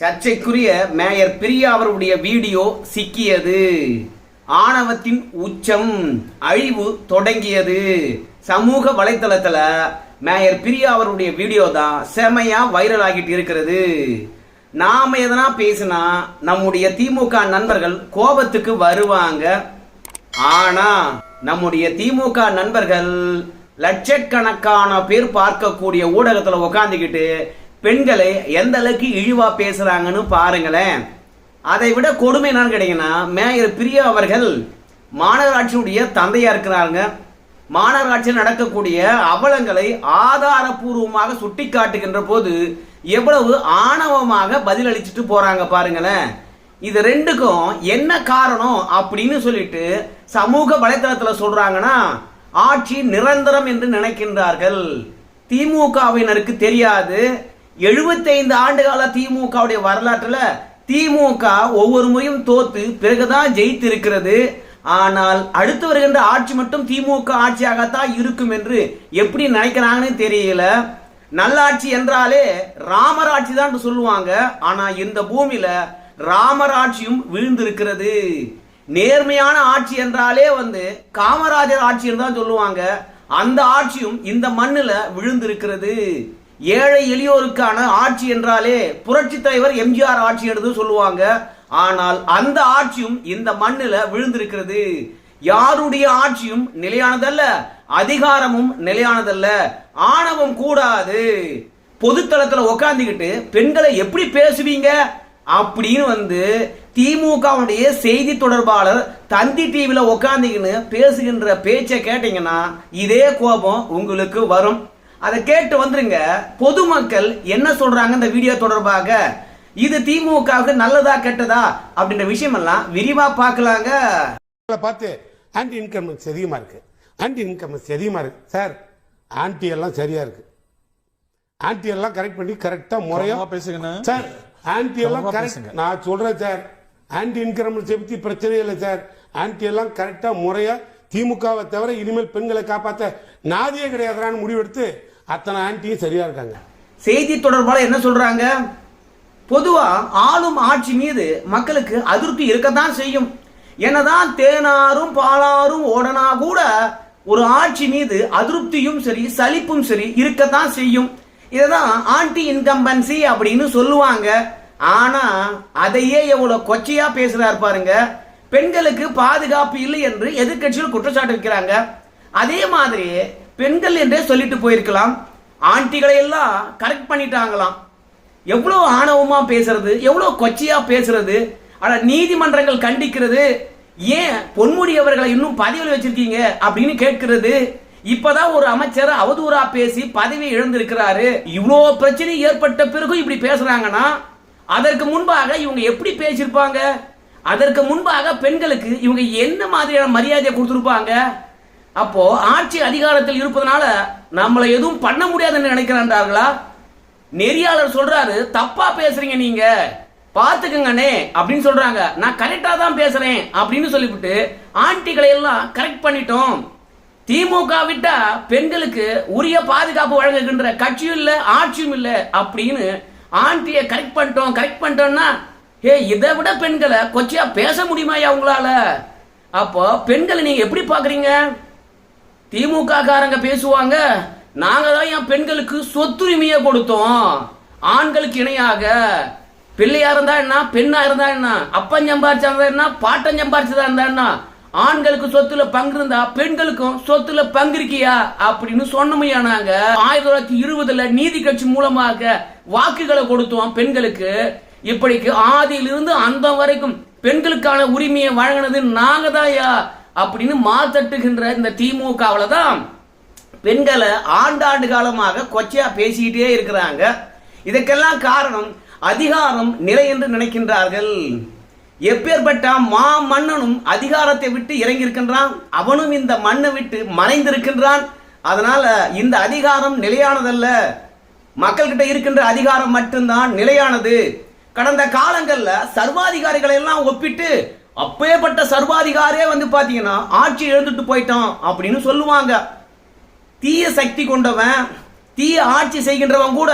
சர்ச்சைக்குரிய மேயர் பிரியா அவருடைய வீடியோ சிக்கியது. ஆணவத்தின் உச்சம் அழிவு தொடங்கியது. சமூக வலைத்தளத்தில் மேயர் பிரியா அவருடைய வீடியோ தான் செமையா வைரல் ஆகிட்டு இருக்கிறது. நாம எதனா பேசினா நம்முடைய திமுக நண்பர்கள் கோபத்துக்கு வருவாங்க. ஆனா நம்முடைய திமுக நண்பர்கள் லட்சக்கணக்கான பேர் பார்க்கக்கூடிய ஊடகத்தில் உக்காந்துக்கிட்டு பெண்களை எந்த அளவுக்கு இழிவா பேசுறாங்கன்னு பாருங்களேன். அதை விட கொடுமை என்னன்னு கேட்டீங்கன்னா மேயர் பிரியா அவர்கள் மாநகராட்சியுடைய தந்தையா இருக்கிறாங்க மாநகராட்சியில் நடக்கக்கூடிய அவலங்களை ஆதாரபூர்வமாக சுட்டி காட்டுகின்ற போது எவ்வளவு ஆணவமாக பதிலளிச்சுட்டு போறாங்க பாருங்களேன். இது ரெண்டுக்கும் என்ன காரணம் அப்படின்னு சொல்லிட்டு சமூக வலைதளத்தில் சொல்றாங்கன்னா ஆட்சி நிரந்தரம் என்று நினைக்கின்றார்கள். திமுகவினருக்கு தெரியாது. 75 ஆண்டு கால திமுகவுடைய வரலாற்றில் திமுக ஒவ்வொரு முறையும் தோத்து பிறகுதான் ஜெயித்து இருக்கிறது ஆனால் அடுத்து வருகின்ற ஆட்சி மட்டும் திமுக ஆட்சியாகத்தான் இருக்கும் என்று எப்படி நினைக்கிறாங்கன்னு தெரியல. நல்லாட்சி என்றாலே ராமர் ஆட்சி தான் சொல்லுவாங்க. ஆனா இந்த பூமியில ராமர் ஆட்சியும் வீழ்ந்திருக்கிறது. நேர்மையான ஆட்சி என்றாலே வந்து காமராஜர் ஆட்சி தான் சொல்லுவாங்க. அந்த ஆட்சியும் இந்த மண்ணில் விழுந்திருக்கிறது. ஏழை எளியோருக்கான ஆட்சி என்றாலே புரட்சி தலைவர் எம்ஜிஆர் ஆட்சி என்று சொல்லுவாங்க. ஆனால் அந்த ஆட்சியும் இந்த மண்ணில் விழுந்திருக்கிறது. யாருடைய ஆட்சியும் நிலையானதல்ல அதிகாரமும் நிலையானதல்ல. ஆணவம் கூடாது. பொதுத்தளத்துல உக்காந்துக்கிட்டு பெண்களை எப்படி பேசுவீங்க? அப்படின்னு வந்து திமுகவுடைய செய்தி தொடர்பாளர் தந்தி டிவியில் உக்காந்துக்கின்னு பேசுகின்ற பேச்சை கேட்டீங்கன்னா இதே கோபம் உங்களுக்கு வரும். அதை கேட்டு வந்துருங்க. பொதுமக்கள் என்ன சொல்றாங்க இந்த வீடியோ தொடர்பாக? இது திமுகவுக்கு நல்லதா கெட்டதா? அப்படின்ற விஷயம் எல்லாம் விரிவா பார்க்கலாங்க. பார்த்து ஆன்டி இன்கமன்ஸ் அதிகமாக இருக்கு? ஆன்டி இன்கமன்ஸ் அதிகமாக இருக்கு? சார் ஆன்டி எல்லாம் சரியா இருக்கு. ஆன்டி எல்லாம் கரெக்ட் பண்ணி கரெக்டா முறையா பேசுங்கண்ணா. சார் ஆன்டி எல்லாம் கரெக்ட் பேசுங்க. நான் சொல்றேன் சார் ஆன்டி இன்கமன்ஸ் பத்தி பிரச்சனையே இல்லை சார் ஆன்டி எல்லாம் கரெக்டா முறையா திமுகவை தவிர இனிமேல் பெண்களை காப்பாற்ற நாதியே கிடையாதுறான்னு முடிவெடுத்து அத்தனை ஆண்டியும் சரியா இருக்காங்க. செய்தி தொடர்பாளர் என்ன சொல்றாங்க? பொதுவா ஆளும் ஆட்சி மீது மக்களுக்கு அதிருப்தி இருக்கத்தான் செய்யும். என்னதான் தேனாரும் பாலாரும் ஓடனா கூட ஒரு ஆட்சி மீது அதிருப்தியும் சரி சலிப்பும் சரி இருக்கத்தான் செய்யும். இதுதான் ஆன்டி இன்கம்பன்சி அப்படின்னு சொல்லுவாங்க. ஆனா அதையே எவ்வளவு கொச்சையா பேசுறாரு பாருங்க. பெண்களுக்கு பாதுகாப்பு இல்லை என்று எதிர்க்கட்சிகள் குற்றச்சாட்டு வைக்கிறாங்க. அதே மாதிரி பெண்கள் என்றே சொல்லிட்டு போயிருக்கலாம். ஆண்டிகளை எல்லாம் கரெக்ட் பண்ணிட்டாங்களாம். எவ்வளோ ஆணவமாக பேசுறது எவ்வளோ கொச்சையாக பேசுறது. ஆனால் நீதிமன்றங்கள் கண்டிக்கிறது. ஏன் பொன்முடி அவர்களை இன்னும் பதவியில் வச்சிருக்கீங்க அப்படின்னு கேட்கிறது. இப்பதான் ஒரு அமைச்சர் அவதூறா பேசி பதவி இழந்திருக்கிறாரு. இவ்வளோ பிரச்சனை ஏற்பட்ட பிறகு இப்படி பேசுறாங்கன்னா அதற்கு முன்பாக இவங்க எப்படி பேசியிருப்பாங்க? அதற்கு முன்பாக பெண்களுக்கு இவங்க என்ன மாதிரியான மரியாதையை கொடுத்துருப்பாங்க? அப்போ ஆட்சி அதிகாரத்தில் இருப்பதனால நம்மளை எதுவும் பண்ண முடியாதுன்னு நினைக்கிறான்றார்களா? நெறியாளர் சொல்றாரு தப்பா பேசுறீங்க நீங்க. பாத்துக்கங்கண்ணே அப்படின்னு சொல்றாங்க. நான் கரெக்டா தான் பேசுறேன் அப்படின்னு சொல்லிவிட்டு ஆண்டிகளை எல்லாம் கரெக்ட் பண்ணிட்டோம். திமுக விட்டா பெண்களுக்கு உரிய பாதுகாப்பு வழங்குகின்ற கட்சியும் இல்லை ஆட்சியும் இல்லை அப்படின்னு ஆண்டியை கரெக்ட் பண்ணிட்டோம். கரெக்ட் பண்ணிட்டோம்னா ஏ இதை விட பெண்களை கொச்சையா பேச முடியுமாயா உங்களால? அப்போ பெண்களை நீங்க எப்படி பாக்குறீங்க திமுக காரங்க பேசுவாங்க நாங்க தான் என் பெண்களுக்கு சொத்துரிமையை கொடுத்தோம். ஆண்களுக்கு இணையாக. பிள்ளையா இருந்தா என்ன? பெண்ணா இருந்தா என்ன? அப்பன் சம்பாரிச்சா இருந்தா என்ன? பாட்டன் சம்பாரிச்சதா இருந்தா என்ன? ஆண்களுக்கு சொத்துல பங்கு இருந்தா பெண்களுக்கும் சொத்துல பங்கு இருக்கியா? அப்படின்னு சொன்னமையா நாங்க. ஆயிரத்தி தொள்ளாயிரத்தி இருபதுல நீதி கட்சி மூலமாக வாக்குகளை கொடுத்தோம் பெண்களுக்கு. இப்படிக்கு ஆதியிலிருந்து அந்த வரைக்கும் பெண்களுக்கான உரிமையை வழங்கினது நாங்க தான்யா அப்படின்னு மாத்தட்டுகின்ற இந்த திமுகவில் தான் பெண்களை ஆண்டாண்டு காலமாக கொச்சையா பேசிக்கிட்டே இருக்கிறாங்க. இதுக்கெல்லாம் காரணம் அதிகாரம் நிலை என்று நினைக்கின்றார்கள். எப்பேற்பட்ட மா மன்னனும் அதிகாரத்தை விட்டு இறங்கியிருக்கின்றான். அவனும் இந்த மண்ணை விட்டு மறைந்திருக்கின்றான். அதனால இந்த அதிகாரம் நிலையானதல்ல. மக்கள்கிட்ட இருக்கின்ற அதிகாரம் மட்டும்தான் நிலையானது. கடந்த காலங்கள்ல சர்வாதிகாரிகளை எல்லாம் ஒப்பிட்டு அப்பேற்பட்ட சர்வாதிகாரே வந்து பாத்தீங்கன்னா ஆட்சி எழுந்துட்டு போயிட்டான் அப்படின்னு சொல்லுவாங்க. தீய சக்தி கொண்டவன் தீய ஆட்சி செய்கின்றவன் கூட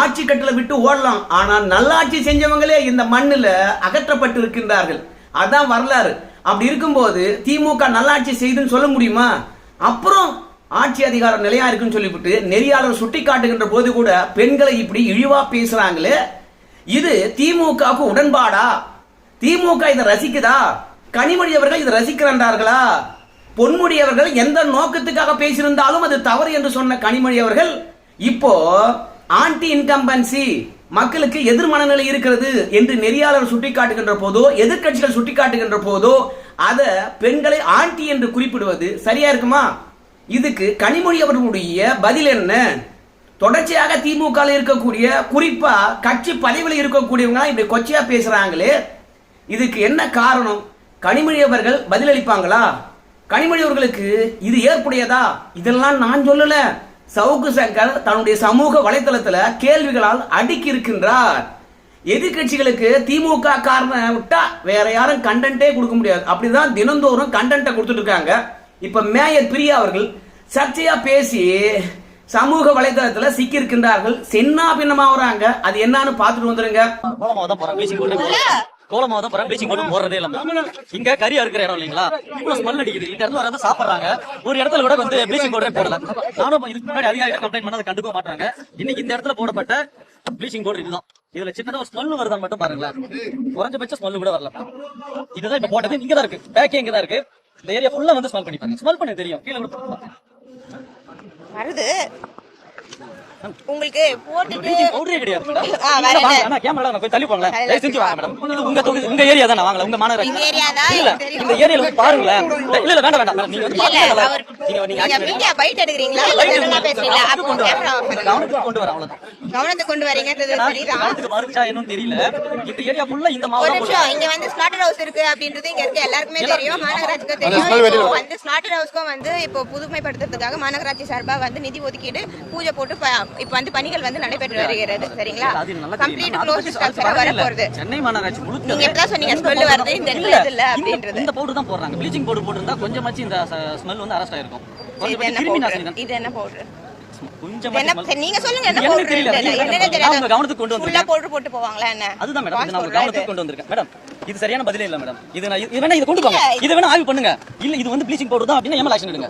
ஆட்சி கட்டில விட்டு ஓடலாம். ஆனால் நல்லாட்சி செஞ்சவங்களே இந்த மண்ணில் அகற்றப்பட்டு இருக்கின்றார்கள். அதான் வரலாறு. அப்படி இருக்கும்போது திமுக நல்லாட்சி செய்துன்னு சொல்ல முடியுமா? அப்புறம் ஆட்சி அதிகாரம் நிலையா இருக்குன்னு சொல்லிவிட்டு நெறியாளர் சுட்டி காட்டுகின்ற போது கூட பெண்களை இப்படி இழிவா பேசுறாங்களே. இது திமுகவுக்கு உடன்பாடா? திமுக இதை ரசிக்குதா? கனிமொழி அவர்கள் இதை ரசிக்கிறார்களா? பொன்முடி அவர்கள் எந்த நோக்கத்துக்காக பேசியிருந்தாலும் அது தவறு என்று சொன்ன கனிமொழி அவர்கள் இப்போ ஆன்டி இன்கம்பன்சி மக்களுக்கு எதிர் மனநிலை இருக்கிறது என்று நெறியாளர் சுட்டிக்காட்டுகின்ற போதோ எதிர்க்கட்சிகள் சுட்டிக்காட்டுகின்ற போதோ அத பெண்களை ஆண்டி என்று குறிப்பிடுவது சரியா இருக்குமா? இதுக்கு கனிமொழி அவர்களுடைய பதில் என்ன? தொடர்ச்சியாக திமுக இருக்கக்கூடிய குறிப்பா கட்சி பதவியில் இருக்கக்கூடியவங்க இப்படி கொச்சையா பேசுறாங்களே இதுக்கு என்ன காரணம்? கனிமொழி அவர்கள் பதிலளிப்பாங்களா கனிமொழி அவர்களுக்கு இது ஏற்புடையதா? இதெல்லாம் நான் சொல்லல. சவுக்கு சங்கர் தன்னுடைய சமூக வலைதளத்துல கேள்விகளால் அடுக்கி இருக்கின்றார் எதிர்கட்சிகளுக்கு திமுக காரணம் விட்டா வேற யாரும் கண்டென்ட்டே கொடுக்க முடியாது. அப்படிதான் தினந்தோறும் கண்டென்ட்டை கொடுத்துட்டு இருக்காங்க. இப்ப மேயர் பிரியா அவர்கள் சர்ச்சையா பேசி சமூக வலைதளத்துல சிக்கி இருக்கின்றார்கள் சென்னா பின்னமா வராங்க. அது என்னன்னு பார்த்துட்டு வந்துருங்க. கோலமாவை தான் போறேன். ப்ளீச்சிங் போட்டு போறதே இல்ல. இங்க கறி இருக்கிற இடம் இல்லைங்களா? இவ்வளவு ஸ்மெல் அடிக்குது. இந்த இடத்துல வந்து சாப்பிடுறாங்க. ஒரு இடத்துல கூட வந்து ப்ளீச்சிங் பவுடரே போடல. நானும் இதுக்கு முன்னாடி அதிகாரி கம்ப்ளைண்ட் பண்ண அதை கண்டுக்க மாட்டாங்க. இன்னைக்கு இந்த இடத்துல போடப்பட்ட ப்ளீச்சிங் பவுடர் இதுதான். இதுல சின்னதா ஒரு ஸ்மெல் வருதான்னு மட்டும் பாருங்களேன். குறைஞ்சபட்ச ஸ்மெல் கூட வரல. இதுதான் இப்ப போட்டது. இங்க தான் இருக்கு. பேக்கே இங்க தான் இருக்கு. இந்த ஏரியா ஃபுல்லா வந்து ஸ்மெல் பண்ணி பாருங்க ஸ்மெல் பண்ணி தெரியும். கீழே கூட. வருது. உங்களுக்கு போட்டுட்டு ப்ளீச்சிங் பவுடரே கிடையாது. ஆ, வேற என்ன? மேடம் கேமரா கொஞ்சம் தள்ளி போங்களேன் தயவு செஞ்சு வாங்க மேடம் இது உங்க தொகுதி உங்க ஏரியா தானே வாங்கல உங்க மாநகராட்சி. எங்க area தான், இல்ல எனக்கு தெரியும். இந்த ஏரியால வந்து பாருங்களேன். இல்ல இல்ல வேண்டாம் வேண்டாம் நீங்க வந்து இல்ல பாருங்க அவர் நீங்க நீங்க நீங்க actually- மீடியா பைட் எடுக்கிறீங்களா? இல்ல ஜெனரலா பேசுறீங்களா? அப்போ கொண்டு கேமரா கவனத்துக்கு அவ்வளவுதான் வரீங்கன்றது தெரியுதா கவனத்துக்கு மறுச்சா என்னன்னு தெரியல. இந்த ஏரியா ஃபுல்லா இந்த ஒரு மாவட்டம் நிமிஷம் இங்க வந்து ஸ்லாட்டர் ஹவுஸ் இருக்கு அப்படின்றது இங்க இருக்க எல்லாருக்குமே தெரியும். மாநகராட்சிக்கும் தெரியும். வந்து ஸ்லாட்டர் ஹவுஸ்க்கும் வந்து இப்போ புதுமைப்படுத்துறதுக்காக மாநகராட்சி சார்பா வந்து நிதி ஒதுக்கீடு பூஜை போட்டு இப்போ வந்து பணிகள் வந்து நடைபெற்று வருகிறது. சரிங்களா? கம்ப்ளீட் க்ளோஸ் வர. போறது சென்னை மாநகராட்சி நீங்க எப்பதான் சொன்னீங்க ஸ்மெல் வருது இந்த இடத்துல இது இல்ல அப்படின்றது. இந்த பவுடர் தான் போடுறாங்க. ப்ளீச்சிங் பவுடர் போட்டிருந்தா கொஞ்சமாச்சு இந்த ஸ்மெல் வந்து அரெஸ்ட் ஆயிருக்கும். இது என்ன பவுடர் நீங்க சொல்லுங்க என்ன கவனத்துக்கு கொண்டு வந்திருக்கேன். பவுடர் போட்டு போவாங்களா என்ன? அதுதான் மேடம் நான் கவனத்துக்கு. கொண்டு வந்திருக்கேன். மேடம் இது சரியான பதிலே இல்ல மேடம் இது நான் இது வேணா இதை கொண்டு போங்க. இது வேணா ஆய்வு பண்ணுங்க. இல்ல இது வந்து ப்ளீச்சிங் பவுடர் தான் அப்படின்னா எம்எல் ஆக்ஷன் எடுங்க.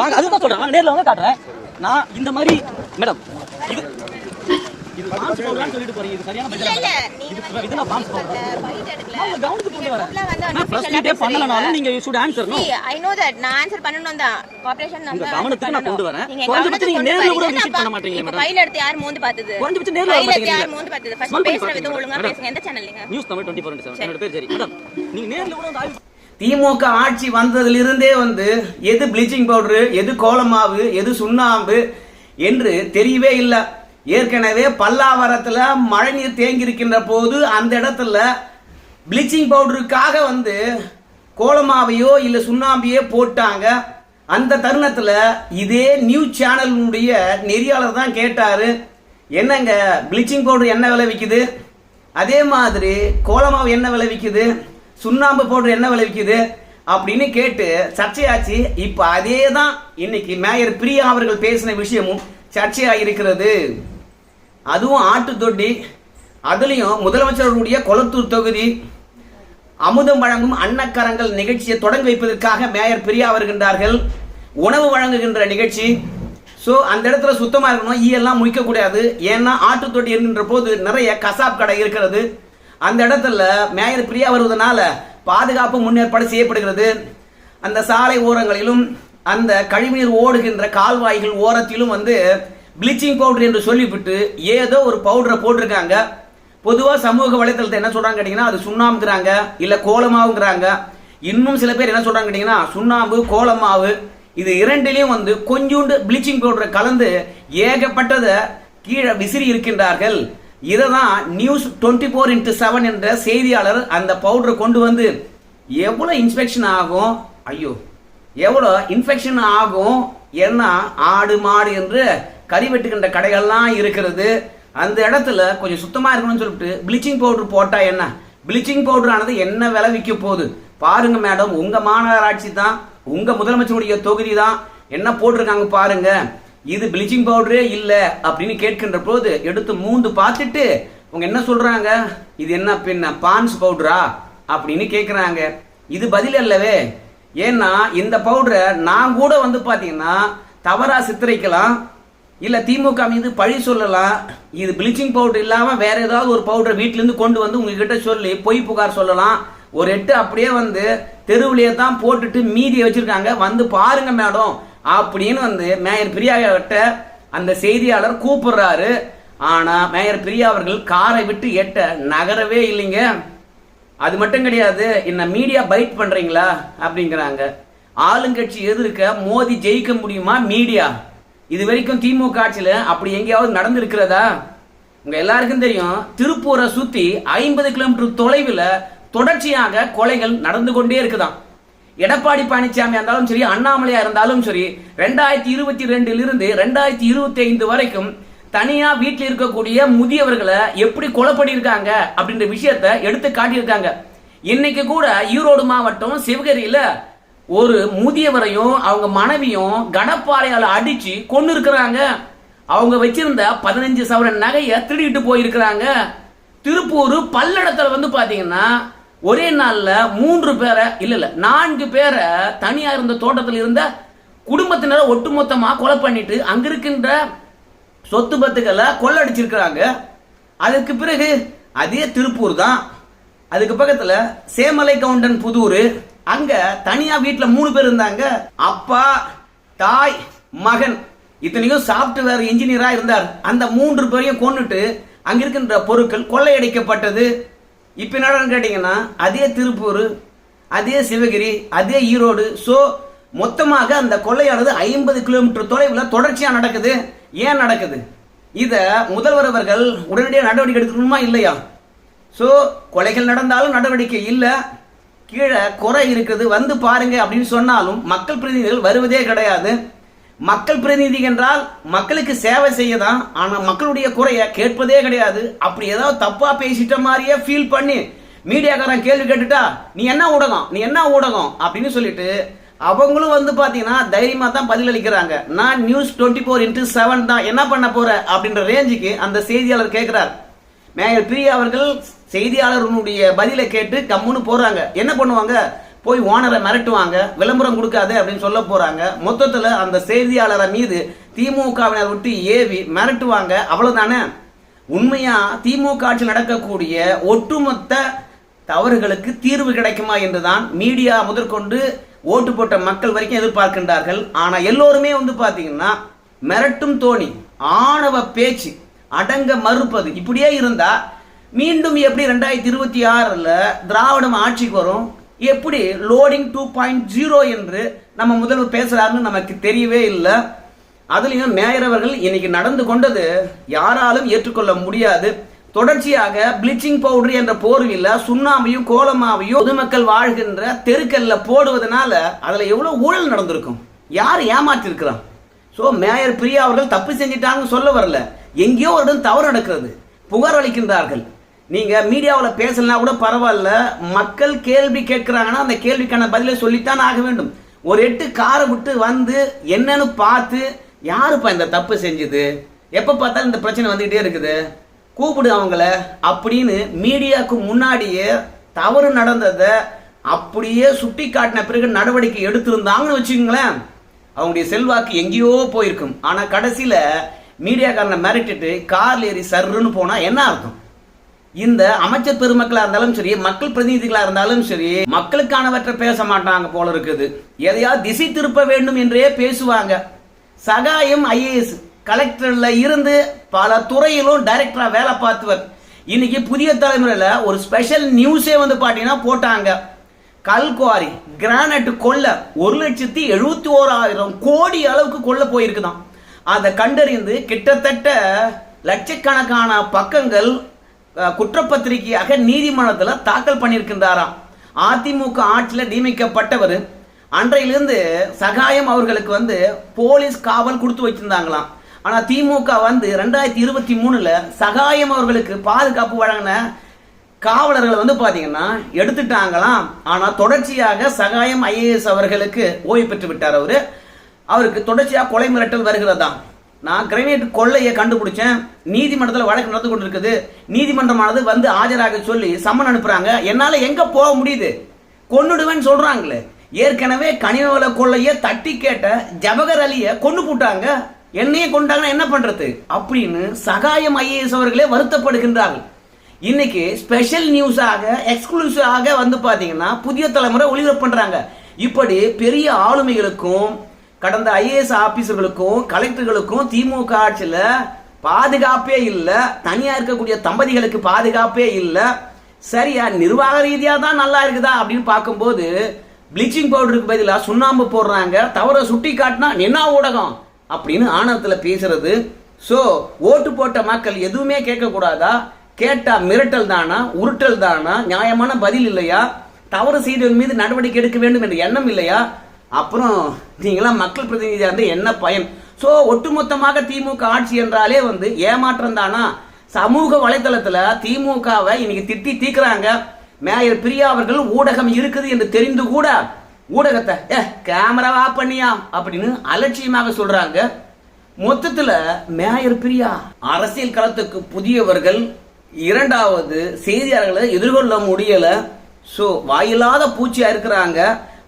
வாங்க அதுதான் சொல்றேன். வாங்க நேர்ல வந்து காட்டுறேன். நான் இந்த மாதிரி மேடம் இது இது பான்ஸ் பவுடர்னு சொல்லிட்டு போறீங்க இது சரியான பதில் இல்ல நீங்க இது வந்து இது நான் பான்ஸ் பவுடர் அந்த bite எடுக்கல. நான் கவனத்துக்கு கொண்டு வரேன் ஃபுல்லா வந்து நான் ஃபர்ஸ்ட் unofficial டே ஆ பண்ணலனாலும் பேசுறீங்க. நீங்க you should answer no I know that. நான் answer பண்ணணும் தான். உங்க வந்து கவனத்துக்கு நான் கொண்டு. வரேன். கவனத்துக்கு நீங்க நேர்ல கூட visit பண்ண இப்ப madam. file எடுத்து யார் மோந்து பார்த்தது? குறைஞ்சபட்சம் நேர்ல வர யார். மோந்து பார்த்தது? பண்ணி பேசுற விதம். ஒழுங்கா. பேசுங்க. எந்த channel நீங்க? News Tamil twenty four seven என்னோட பேர் சரி மேடம் நீங்க நேர்ல கூட வந்து திமுக ஆட்சி வந்ததிலிருந்தே வந்து எது ப்ளீச்சிங் பவுடரு எது கோலமாவு எது சுண்ணாம்பு என்று தெரியவே இல்லை. ஏற்கனவே பல்லாவரத்தில் மழைநீர் தேங்கி இருக்கின்ற போது அந்த இடத்துல ப்ளீச்சிங் பவுடருக்காக வந்து கோலமாவையோ இல்லை சுண்ணாம்பையோ போட்டாங்க. அந்த தருணத்தில் இதே நியூஸ் சேனலினுடைய நெறியாளர் தான் கேட்டார். என்னங்க ப்ளீச்சிங் பவுடர் என்ன விலை விற்கிது அதே மாதிரி கோலமாவு என்ன விலை விற்கிது சுண்ணாம்பு பவுடர் என்ன விளைவிக்குது அப்படின்னு கேட்டு சர்ச்சையாச்சு. இப்ப அதே தான் இன்னைக்கு மேயர் பிரியா அவர்கள் பேசின விஷயமும் சர்ச்சையாக இருக்கிறது அதுவும் ஆட்டு தொட்டி அதுலயும் முதலமைச்சருடைய கொளத்தூர் தொகுதி அமுதம் வழங்கும் அன்னக்கரங்கள் நிகழ்ச்சியை தொடங்கி வைப்பதற்காக மேயர் பிரியா வருகின்றார்கள். உணவு வழங்குகின்ற நிகழ்ச்சி. ஸோ அந்த இடத்துல சுத்தமாக இருக்கணும். ஈயெல்லாம் முடிக்கக்கூடாது ஏன்னா ஆட்டு தொட்டி இருக்கின்ற போது நிறைய கசாப் கடை இருக்கிறது. அந்த இடத்துல மேயர் பிரியா வருவதனால பாதுகாப்பு முன்னேற்பாடு செய்யப்படுகிறது. அந்த சாலை ஓரங்களிலும் அந்த கழிவுநீர் ஓடுகின்ற கால்வாய்கள் ஓரத்திலும் வந்து ப்ளீச்சிங் பவுடர் என்று சொல்லிவிட்டு ஏதோ ஒரு பவுடரை போட்டிருக்காங்க. பொதுவாக சமூக வலைத்தளத்தை என்ன சொல்றாங்க கேட்டீங்கன்னா அது சுண்ணாம்புங்கிறாங்க இல்லை கோலமாவுங்கிறாங்க. இன்னும் சில பேர் என்ன சொல்றாங்க கேட்டீங்கன்னா சுண்ணாம்பு கோலமாவு இது இரண்டிலையும் வந்து கொஞ்சோண்டு ப்ளீச்சிங் பவுடரை கலந்து ஏகப்பட்டதை கீழே விசிறி இருக்கின்றார்கள். இதை தான் news twenty four into seven என்ற செய்தியாளர் அந்த பவுடரை கொண்டு வந்து எவ்வளோ இன்ஸ்பெக்ஷன் ஆகும்? ஐயோ எவ்வளோ இன்ஃபெக்ஷன் ஆகும்? ஏன்னா ஆடு மாடு என்று கறி வெட்டுகின்ற கடைகள்லாம் இருக்கிறது. அந்த இடத்துல கொஞ்சம் சுத்தமாக இருக்கணும்னு சொல்லிட்டு ப்ளீச்சிங் பவுடர் போட்டால் என்ன? ப்ளீச்சிங் பவுடரானது என்ன விலை விற்க போகுது? பாருங்க மேடம் உங்கள் மாநகராட்சி தான் உங்கள் முதலமைச்சருடைய தொகுதி தான். என்ன போட்டிருக்காங்க பாருங்கள் இது ப்ளீச்சிங் பவுடரே இல்லை அப்படின்னு கேட்கின்ற போது எடுத்து மூந்து பார்த்துட்டு அவங்க என்ன சொல்றாங்க? இது என்ன பின்ன பான்ஸ் பவுடரா அப்படின்னு கேட்குறாங்க இது பதில் அல்லவே ஏன்னா இந்த பவுடரை நான் கூட வந்து பார்த்தீங்கன்னா தவறாக சித்தரிக்கலாம் இல்லை திமுக மீது பழி சொல்லலாம். இது ப்ளீச்சிங் பவுடர் இல்லாமல் வேற ஏதாவது ஒரு பவுடர் வீட்டிலேருந்து கொண்டு வந்து உங்ககிட்ட சொல்லி பொய் புகார் சொல்லலாம். ஒரு எட்டு அப்படியே வந்து தெருவிலேயே தான் போட்டுட்டு மீதியை வச்சுருக்காங்க. வந்து பாருங்க மேடம் அப்படின்னு வந்து மேயர் பிரியா கிட்ட அந்த செய்தியாளர் கூப்பிடுறாரு. ஆனா மேயர் பிரியா அவர்கள் காரை விட்டு எட்ட நகரவே இல்லைங்க. அது மட்டும் கிடையாது என்ன மீடியா பைட் பண்றீங்களா? அப்படிங்கிறாங்க. ஆளுங்கட்சி எதிர்க்க மோதி ஜெயிக்க முடியுமா மீடியா? இது வரைக்கும் திமுக ஆட்சியில் அப்படி எங்கேயாவது நடந்திருக்கிறதா? உங்க எல்லாருக்கும் தெரியும் திருப்பூரை சுத்தி ஐம்பது கிலோமீட்டர் தொலைவில் தொடர்ச்சியாக கொலைகள் நடந்து கொண்டே இருக்குதாம். எடப்பாடி பழனிசாமி இருந்தாலும் சரி அண்ணாமலையா இருந்தாலும் சரி ரெண்டாயிரத்தி இருபத்தி ரெண்டுல இருந்து ரெண்டாயிரத்தி இருபத்தி ஐந்து வரைக்கும் தனியா வீட்டில் இருக்கக்கூடிய முதியவர்களை எப்படி கொலை பண்ணியிருக்காங்க அப்படின்ற விஷயத்த எடுத்து காட்டியிருக்காங்க. இன்னைக்கு கூட ஈரோடு மாவட்டம் சிவகரியில ஒரு முதியவரையும் அவங்க மனைவியும் கனப்பாறையால அடிச்சு கொண்டு இருக்கிறாங்க அவங்க வச்சிருந்த பதினஞ்சு சவரன் நகையை திருடிட்டு போயிருக்கிறாங்க. திருப்பூர் பல்லடத்துல வந்து பாத்தீங்கன்னா ஒரே நாளில் மூன்று பேரை இல்லை இல்லை நான்கு பேரை தனியாக இருந்த தோட்டத்தில் இருந்த குடும்பத்தினரை ஒட்டுமொத்தமாக கொலை பண்ணிட்டு அங்கே இருக்கின்ற சொத்து பத்துக்களை கொள்ளடிச்சிருக்கிறாங்க. அதுக்கு பிறகு அதே திருப்பூர் தான். அதுக்கு பக்கத்தில் சேமலை கவுண்டன் புதூர். அங்கே தனியாக வீட்டில் மூணு பேர் இருந்தாங்க. அப்பா தாய் மகன். இத்தனையும் சாஃப்ட்வேர் இன்ஜினியராக இருந்தார். அந்த மூன்று பேரையும் கொண்டுட்டு அங்கிருக்கின்ற பொருட்கள் கொள்ளையடிக்கப்பட்டது. இப்போ என்னடான்னு கேட்டிங்கன்னா அதே திருப்பூர் அதே சிவகிரி அதே ஈரோடு. ஸோ மொத்தமாக அந்த கொள்ளையானது ஐம்பது கிலோமீட்டர் தொலைவில் தொடர்ச்சியாக நடக்குது. ஏன் நடக்குது? இதை முதல்வர் அவர்கள் உடனடியாக நடவடிக்கை எடுக்கணுமா இல்லையா? ஸோ கொலைகள் நடந்தாலும் நடவடிக்கை இல்லை. கீழே குறை இருக்குது. வந்து பாருங்க அப்படின்னு சொன்னாலும் மக்கள் பிரதிநிதிகள் வருவதே கிடையாது. மக்கள் பிரதிநிதி என்றால் மக்களுக்கு சேவை செய்ய தான் ஆனால் மக்களுடைய குறைய கேட்பதே கிடையாது. அப்படி ஏதாவது தப்பாக பேசிட்ட மாதிரியே ஃபீல் பண்ணி மீடியாக்காரன் கேள்வி கேட்டுட்டா நீ என்ன ஊடகம்? நீ என்ன ஊடகம்? அப்படின்னு சொல்லிட்டு அவங்களும் வந்து பார்த்தீங்கன்னா தைரியமாக தான் பதில் அளிக்கிறாங்க நான் news twenty four into seven தான் என்ன பண்ண போகிறேன் அப்படின்ற ரேஞ்சுக்கு அந்த செய்தியாளர் கேட்குறார் மேயர் பிரியா அவர்கள் செய்தியாளர்களுடைய பதிலை கேட்டு கம்முன்னு போகிறாங்க என்ன பண்ணுவாங்க? போய் ஓனரை மிரட்டுவாங்க விளம்பரம் கொடுக்காது அப்படின்னு சொல்ல போறாங்க. மொத்தத்தில் அந்த செய்தியாளரை மீது திமுகவினர் விட்டு ஏவி மிரட்டுவாங்க. அவ்வளவுதானே? உண்மையா திமுக ஆட்சி நடக்கக்கூடிய ஒட்டுமொத்த தவறுகளுக்கு தீர்வு கிடைக்குமா என்றுதான் மீடியா முதற்கொண்டு ஓட்டு போட்ட மக்கள் வரைக்கும் எதிர்பார்க்கின்றார்கள். ஆனா எல்லோருமே வந்து பாத்தீங்கன்னா மிரட்டும் தோணி ஆணவ பேச்சு அடங்க மறுப்பது இப்படியே இருந்தா மீண்டும் எப்படி ரெண்டாயிரத்தி இருபத்தி ஆறுல திராவிடம் ஆட்சிக்கு வரும்? எப்படி லோடிங் டூ பாயிண்ட் ஜீரோ என்று நம்ம முதல்வர் பேசுறாருன்னு நமக்கு தெரியவே இல்லை. அதுலேயும் மேயர் அவர்கள் இன்னைக்கு நடந்து கொண்டது யாராலும் ஏற்றுக்கொள்ள முடியாது. தொடர்ச்சியாக ப்ளீச்சிங் பவுடர் என்ற போர்வையில் சுண்ணாம்பையும் கோலமாவையும் பொதுமக்கள் வாழ்கின்ற தெருக்கல்ல போடுவதனால அதுல எவ்வளவு ஊழல் நடந்திருக்கும்? யார் ஏமாற்றிருக்கிறான்? ஸோ மேயர் பிரியா அவர்கள் தப்பு செஞ்சிட்டாங்கன்னு சொல்ல வரல. எங்கேயோ ஒரு தவறு நடக்கிறது. புகார் அளிக்கின்றார்கள். நீங்க மீடியாவில் பேசலனா கூட பரவாயில்ல. மக்கள் கேள்வி கேட்கிறாங்கன்னா அந்த கேள்விக்கான பதிலை சொல்லித்தான் ஆக வேண்டும். ஒரு எட்டு காரை விட்டு வந்து என்னன்னு பார்த்து யாருப்பா இந்த தப்பு செஞ்சது? எப்ப பார்த்தாலும் இந்த பிரச்சனை வந்துகிட்டே இருக்குது. கூப்பிடு அவங்கள. அப்படின்னு மீடியாவுக்கு முன்னாடியே தவறு நடந்ததை அப்படியே சுட்டி காட்டின பிறகு நடவடிக்கை எடுத்திருந்தாங்கன்னு வச்சுக்கோங்களேன். அவங்களுடைய செல்வாக்கு எங்கேயோ போயிருக்கும். ஆனால் கடைசியில் மீடியாக்காரனை மிரட்டிட்டு கார்ல ஏறி சருன்னு போனால் என்ன அர்த்தம்? இந்த அமைச்சர் பெருமக்களா இருந்தாலும் சரி மக்கள் பிரதிநிதிகளா இருந்தாலும் சரி மக்களுக்கானவற்றை பேச மாட்டாங்க போல இருக்குது. எதையாவது திசை திருப்ப வேண்டும் என்றே பேசுவாங்க. சகாயம் ஐஏஎஸ் கலெக்டர்ல இருந்து பல துறையிலும் டைரக்டரா வேலை பார்த்துவர். இன்னைக்கு புதிய தலைமுறையில ஒரு ஸ்பெஷல் நியூஸே வந்து பாத்தீங்கன்னா போட்டாங்க. கல்குவாரி கிரானைட் கொள்ள ஒரு லட்சத்தி எழுபத்தி ஓராயிரம் கோடி அளவுக்கு கொள்ள போயிருக்குதாம் அதை கண்டறிந்து கிட்டத்தட்ட லட்சக்கணக்கான பக்கங்கள் குற்றப்பத்திரிகையாக நீதிமன்றத்தில் தாக்கல் பண்ணியிருக்கின்றாராம். அதிமுக ஆட்சியில் நியமிக்கப்பட்டவர். அன்றையிலிருந்து சகாயம் அவர்களுக்கு வந்து போலீஸ் காவல் கொடுத்து வச்சிருந்தாங்களாம் ஆனால் திமுக வந்து ரெண்டாயிரத்தி இருபத்தி மூணில் சகாயம் அவர்களுக்கு பாதுகாப்பு வழங்கின காவலர்களை வந்து பார்த்தீங்கன்னா எடுத்துட்டாங்களாம். ஆனால் தொடர்ச்சியாக சகாயம் ஐஏஎஸ் அவர்களுக்கு ஓய்வு பெற்று விட்டார் அவர். அவருக்கு தொடர்ச்சியாக கொலை மிரட்டல் வருகிறதாம். நான் கிரைனேட் கொள்ளையை கண்டுபிடிச்சேன். நீதிமன்றத்தில் வழக்கு நடந்து கொண்டிருக்குது. நீதிமன்றமானது வந்து ஆஜராக சொல்லி சம்மன் அனுப்புறாங்க. என்னால் எங்கே போக முடியுது? கொன்னுடுவேன்னு சொல்கிறாங்களே ஏற்கனவே கனிம வள தட்டி கேட்ட ஜபகர் அலியை கொண்டு போட்டாங்க. என்னையே கொண்டாங்கன்னா என்ன பண்ணுறது அப்படின்னு சகாயம் ஐஏஎஸ் அவர்களே வருத்தப்படுகின்றார்கள். இன்னைக்கு ஸ்பெஷல் நியூஸாக எக்ஸ்க்ளூசிவாக வந்து பார்த்தீங்கன்னா புதிய தலைமுறை ஒளிபரப்பு பண்ணுறாங்க இப்படி பெரிய ஆளுமைகளுக்கும் கடந்த ஐஏஎஸ் ஆபீசர்களுக்கும் கலெக்டர்களுக்கும் திமுக ஆட்சியில் பாதுகாப்பே இல்லை. தனியா இருக்கக்கூடிய தம்பதிகளுக்கு பாதுகாப்பே இல்லை. சரியா? நிர்வாக ரீதியாக தான் நல்லா இருக்குதா அப்படின்னு பார்க்கும்போது ப்ளீச்சிங் பவுடருக்கு பதிலாக சுண்ணாம்பு போடுறாங்க. தவற சுட்டி காட்டினா என்ன ஊடகம் அப்படின்னு ஆணவத்தில் பேசுறது. ஸோ ஓட்டு போட்ட மக்கள் எதுவுமே கேட்கக்கூடாதா? கேட்டால் மிரட்டல் தானா? உருட்டல் தானா? நியாயமான பதில் இல்லையா? தவறு செய்தவன் மீது நடவடிக்கை எடுக்க வேண்டும் என்ற எண்ணம் இல்லையா? அப்புறம் நீங்களாம் மக்கள் பிரதிநிதியாக இருந்து என்ன பயன்? ஸோ ஒட்டுமொத்தமாக திமுக ஆட்சி என்றாலே வந்து ஏமாற்றம் தானா? சமூக வலைதளத்தில் திமுகவை இன்னைக்கு திட்டி தீக்குறாங்க. மேயர் பிரியா அவர்கள் ஊடகம் இருக்குது என்று தெரிந்து கூட ஊடகத்தை ஏ கேமரா ஆஃப் பண்ணியா? அப்படின்னு அலட்சியமாக சொல்றாங்க. மொத்தத்துல மேயர் பிரியா அரசியல் களத்துக்கு புதியவர்கள் இரண்டாவது செய்தியாளர்களை எதிர்கொள்ள முடியல. ஸோ வாயில்லாத பூச்சியா இருக்கிறாங்க.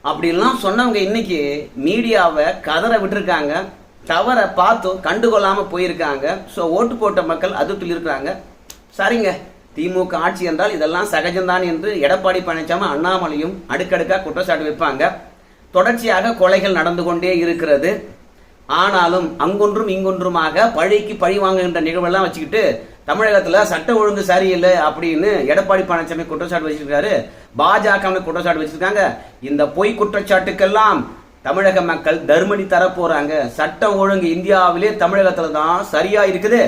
அப்படிலாம் சொன்னவங்க இன்னைக்கு மீடியாவை கதற விட்டுருக்காங்க. தவறை பார்த்தும் கண்டுகொள்ளாமல் போயிருக்காங்க. ஸோ ஓட்டு போட்ட மக்கள் அதிருப்தியில் இருக்கிறாங்க. சரிங்க. திமுக ஆட்சி என்றால் இதெல்லாம் சகஜம்தான் என்று எடப்பாடி பழனிசாமி அண்ணாமலையும் அடுக்கடுக்காக குற்றச்சாட்டு வைப்பாங்க. தொடர்ச்சியாக கொலைகள் நடந்து கொண்டே இருக்கிறது. ஆனாலும் அங்கொன்றும் இங்கொன்றுமாக பழிக்கு பழி வாங்குகின்ற நிகழ்வெல்லாம் வச்சுக்கிட்டு தமிழகத்துல சட்ட ஒழுங்கு சரியில்லை அப்படின்னு எடப்பாடி பழனிசாமி குற்றச்சாட்டு வச்சிருக்காரு. பாஜக குற்றச்சாட்டு வச்சிருக்காங்க. இந்த பொய் குற்றச்சாட்டுக்கெல்லாம் தமிழக மக்கள் தர்மணி தர போறாங்க சட்டம் ஒழுங்கு இந்தியாவிலே தமிழகத்துல தான் சரியா இருக்குது.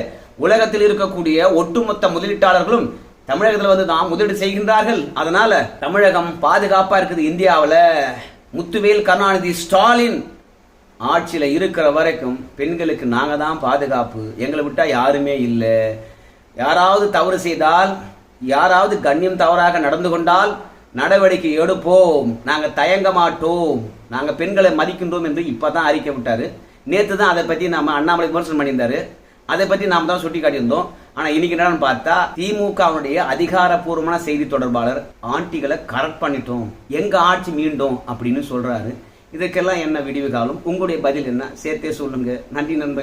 உலகத்தில் இருக்கக்கூடிய ஒட்டுமொத்த முதலீட்டாளர்களும் தமிழகத்துல வந்து தான் முதலீடு செய்கின்றார்கள். அதனால தமிழகம் பாதுகாப்பா இருக்குது இந்தியாவில். முத்துவேல் கருணாநிதி ஸ்டாலின் ஆட்சியில இருக்கிற வரைக்கும் பெண்களுக்கு நாங்க தான் பாதுகாப்பு. எங்களை விட்டா யாருமே இல்லை. யாராவது தவறு செய்தால் யாராவது கண்ணியம் தவறாக நடந்து கொண்டால் நடவடிக்கை எடுப்போம். நாங்கள் தயங்க மாட்டோம். நாங்கள் பெண்களை மதிக்கின்றோம் என்று இப்பதான் அறிக்கை விட்டார். நேற்று தான் அதை பற்றி நம்ம அண்ணாமலை விமர்சனம் பண்ணியிருந்தாரு. அதை பற்றி நாம் தான் சுட்டி காட்டியிருந்தோம் ஆனால் இன்னைக்கு என்னன்னு பார்த்தா திமுகவுடைய அதிகாரப்பூர்வமான செய்தி தொடர்பாளர் ஆண்டிகளை கரெக்ட் பண்ணிட்டோம். எங்கள் ஆட்சி மீண்டும் அப்படின்னு சொல்கிறாரு இதுக்கெல்லாம் என்ன விடிவு காலம்? உங்களுடைய பதில் என்ன? சேர்த்தே சொல்லுங்கள் நன்றி நண்பர்கள்.